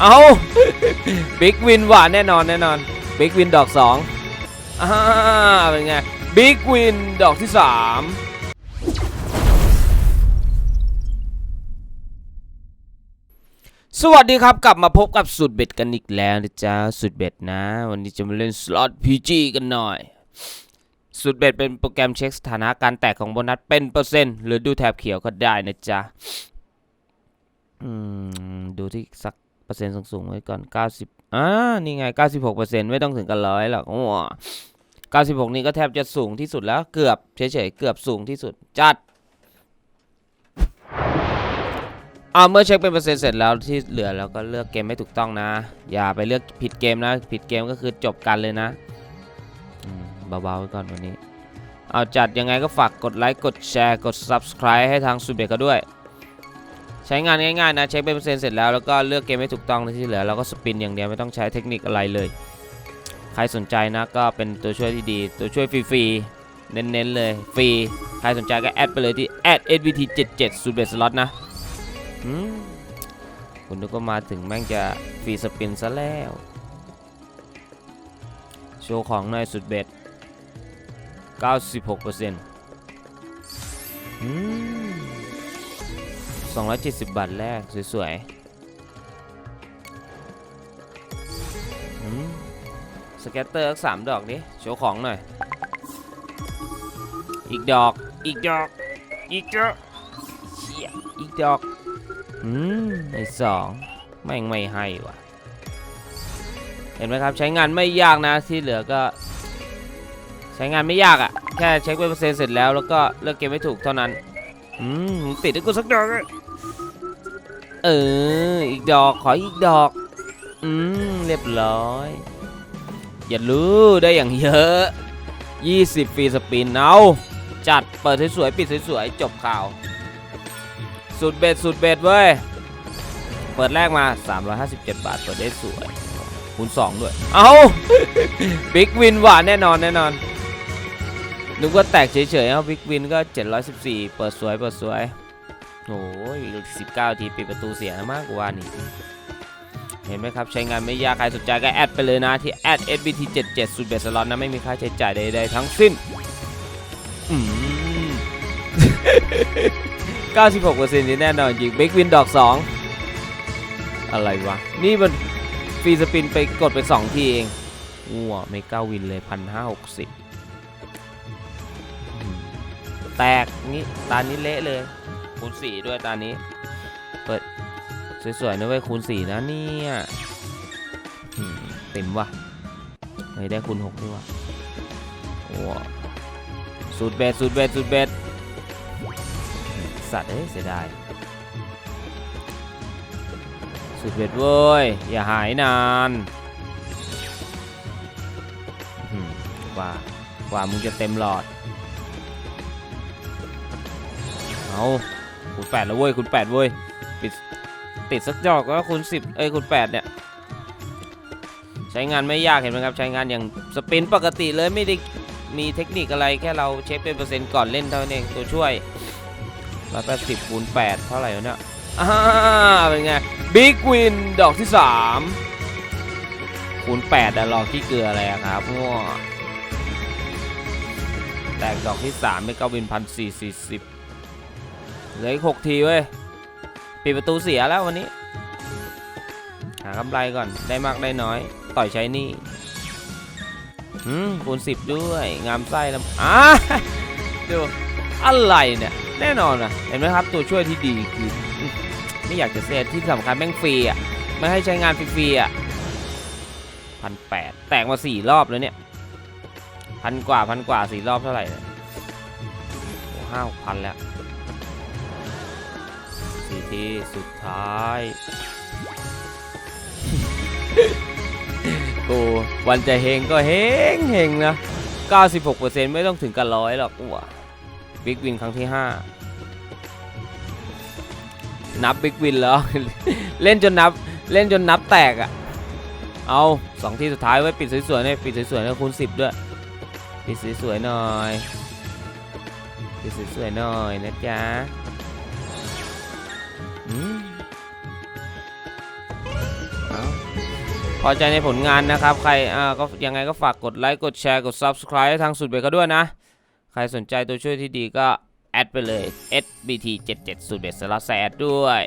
เอาบิ๊กวินหวานแน่นอนแน่นอนบิ๊กวินดอกสองอ่าเป็นไงบิ๊กวินดอกที่สามสวัสดีครับ กลับมาพบกับสุดเบ็ดกันอีกแล้วนะจ๊ะสุดเบ็ดนะ วันนี้จะมาเล่นสล็อตพีจีกันหน่อย สุดเบ็ดเป็นโปรแกรมเช็คสถานะการแตกของโบนัสเป็นเปอร์เซ็นต์หรือดูแถบเขียวก็ได้นะจ๊ะ อืม ดูที่สัก เปอร์เซ็นต์สูงๆไว้ก่อน 90อ่านี่ไง 96เปอร์เซ็นต์ไม่ต้องถึงกันร้อยหรอกโอ้96 นี่ก็แทบจะสูงที่สุดแล้ว เกือบเฉยๆ เกือบสูงที่สุด จัดอ่าเมื่อเช็คเป็นเปอร์เซ็นต์เสร็จแล้วที่เหลือเราก็เลือกเกมไม่ถูกต้องนะ อย่าไปเลือกผิดเกมนะ ผิดเกมก็คือจบกันเลยนะเบาๆไว้ก่อนวันนี้ เอาจัดยังไงก็ฝากกดไลค์ กดแชร์ กด Subscribe ให้ทางสุเบกเขาด้วย ใช้งานง่ายๆนะเช็คเป็นเปอร์เซ็นต์เสร็จแล้วแล้วก็เลือกเกมให้ถูกต้องที่เหลือเราก็สปินอย่างเดียวไม่ต้องใช้เทคนิคอะไรเลย ใครสนใจนะก็เป็นตัวช่วยที่ดี ตัวช่วยฟรีๆเน้นๆเลยฟรีใครสนใจก็แอดไปเลยที่ @svt77 สุดเบสล็อตนะคุณนึกว่ามาถึงแม่งจะฟรีสปินซะแล้ว โชว์ของหน่อยสุดเบ็ด96%อืม 270 บาทแรก สวยๆอืมสเก็ตเตอร์สักสามดอกดิโชว์ของหน่อย อีกดอก อีกดอก อีกดอกเชี่ยอีกดอกอืมไอสองแม่งไม่ให้ว่ะ เห็นไหมครับ ใช้งานไม่ยากนะที่เหลือก็ ใช้งานไม่ยากอะ่ะ แค่เช็คเป็นเปอร์เซ็นต์เสร็จแล้วแล้วก็เลือกเกมไม่ถูกเท่านั้น อืมติดให้กูสักดอกอะ เออ อีกดอก ขออีกดอก อืม เรียบร้อย อย่ารู้ได้อย่างเยอะ 20ฟรีสปินเอาจัด เปิดสวยๆ ปิดสวยๆ จบข่าว สุดเบ็ด สุดเบ็ดเว้ย เปิดแรกมา 357 บาท เปิดได้สวยคูณ2ด้วย เอาบิ๊กวินหวานแน่นอนแน่นอน นึกว่าแตกเฉยๆเอาบิ๊กวินก็ 714 เปิดสวย เปิดสวย โอ้ย19ทีปิดประตูเสียมากกว่านี่เห็นไหมครับ ใช้งานไม่ยาก ใครสนใจก็แอดไปเลยนะ ที่แอด sbt77 สุดเบสล็อตนะ ไม่มีค่าใช้จ่ายใดๆทั้งสิ้นอืม96%นี่แน่นอนจริงบิ๊กวินดอก 2 อะไรวะ นี่มันฟรีสปินไปกดไป 2 ทีเองว้าไม่ก้าวินเลยพันห้าหกสิบแตกนี่ตานี้เละเลย คูณสี่ด้วยตานี้ เปิด สวยๆนะเว้ยคูณสี่นะเนี่ยเต็มว่ะไม่ได้คูณหกด้วยว่ะว้สูตรเบ็ดสูตรเบ็ดสูตรเบ็ดสัตว์เอ้ยเสียดายสุดเบ็ดเว้ย อย่าหายนานกว่ากว่ามึงจะเต็มหลอด เอา คุณแปดแล้วเว้ยคุณแปดเว้ยปิดติดสักจอกก็คุณสิบเอ้ยคุณแปดเนี่ยใช้งานไม่ยากเห็นไหมครับใช้งานอย่างสปินปกติเลยไม่ได้มีเทคนิคอะไรแค่เราเช็คเป็นเปอร์เซ็นต์ก่อนเล่นเท่านั้นเองตัวช่วยร้อยแปดสิบคูณแปดเท่าไหร่เนี่ยอ่าเป็นไงบิ๊กวินดอกที่3คูณ8อะลองที่เกลืออะไรครับง้อแตกดอกที่3ไม่เก้าวินพันสี่สี่สิบ เหลืออีกหกทีเว้ย ปิดประตูเสียแล้ววันนี้ หากำไรก่อน ได้มากได้น้อย ต่อยใช้นี่อืมคูณ10ด้วย งามไส้แล้วอะดูอะไรเนี่ย แน่นอนอะเห็นไหมครับ ตัวช่วยที่ดีคือไม่อยากจะเสียที่สำคัญแม่งฟรีอะ ไม่ให้ใช้งานฟรีๆอะพันแปดแตกมาสี่รอบแล้วเนี่ยพันกว่าพันกว่าสี่รอบเท่าไหร่เนี่ยโอ้ห้าพันแล้ว สี่ทีสุดท้าย กูวันจะเฮงก็เฮงเฮงนะ 96%ไม่ต้องถึงกันร้อยหรอกว้าบิ๊กวินครั้งที่ 5 นับบิ๊กวินแล้ว เล่นจนนับเล่นจนนับแตกอะ่ะเอาสองที่สุดท้ายไว้ปิดสวยๆหน่ยปิดสวยๆหนะคูณสิบด้วย ปิดสวยๆหน่อยปิดสวยๆหน่อยนะจ๊ะ อใจในผลงานนะครับ ใครอ่าก็ยังไงก็ฝากกดไลค์กดแชร์กด Subscribe ให้ทางสุดเบรกเขาด้วยนะ ใครสนใจตัวช่วยที่ดีก็ แอดไปเลย sbt77 สุดเบสสลัดแซดด้วย